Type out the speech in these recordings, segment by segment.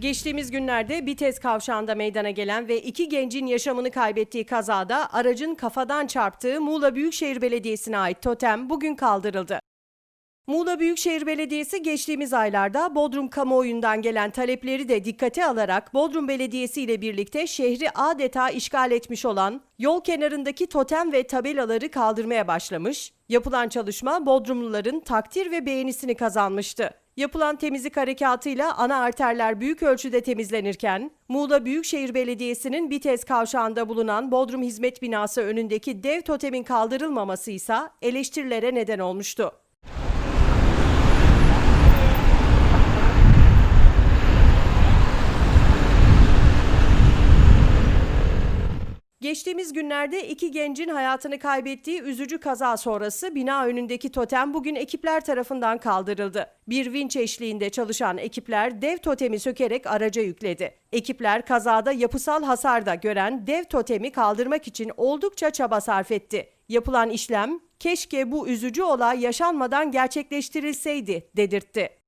Geçtiğimiz günlerde Bites kavşağında meydana gelen ve iki gencin yaşamını kaybettiği kazada aracın kafadan çarptığı Muğla Büyükşehir Belediyesi'ne ait totem bugün kaldırıldı. Muğla Büyükşehir Belediyesi geçtiğimiz aylarda Bodrum kamuoyundan gelen talepleri de dikkate alarak Bodrum Belediyesi ile birlikte şehri adeta işgal etmiş olan yol kenarındaki totem ve tabelaları kaldırmaya başlamış. Yapılan çalışma Bodrumluların takdir ve beğenisini kazanmıştı. Yapılan temizlik harekatıyla ana arterler büyük ölçüde temizlenirken, Muğla Büyükşehir Belediyesi'nin Bites kavşağında bulunan Bodrum Hizmet Binası önündeki dev totemin kaldırılmaması ise eleştirilere neden olmuştu. Geçtiğimiz günlerde iki gencin hayatını kaybettiği üzücü kaza sonrası bina önündeki totem bugün ekipler tarafından kaldırıldı. Bir vinç eşliğinde çalışan ekipler dev totemi sökerek araca yükledi. Ekipler kazada yapısal hasar da gören dev totemi kaldırmak için oldukça çaba sarf etti. Yapılan işlem keşke bu üzücü olay yaşanmadan gerçekleştirilseydi dedirtti.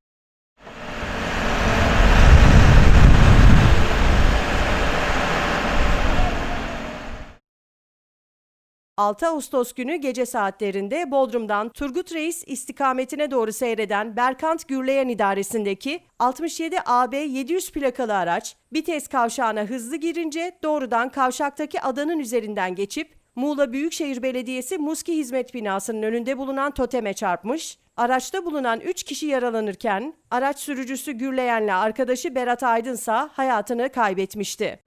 6 Ağustos günü gece saatlerinde Bodrum'dan Turgut Reis istikametine doğru seyreden Berkant Gürleyen idaresindeki 67 AB 700 plakalı araç Bites kavşağına hızlı girince doğrudan kavşaktaki adanın üzerinden geçip Muğla Büyükşehir Belediyesi Muski Hizmet Binası'nın önünde bulunan toteme çarpmış. Araçta bulunan 3 kişi yaralanırken araç sürücüsü Gürleyen'le arkadaşı Berat Aydınsa hayatını kaybetmişti.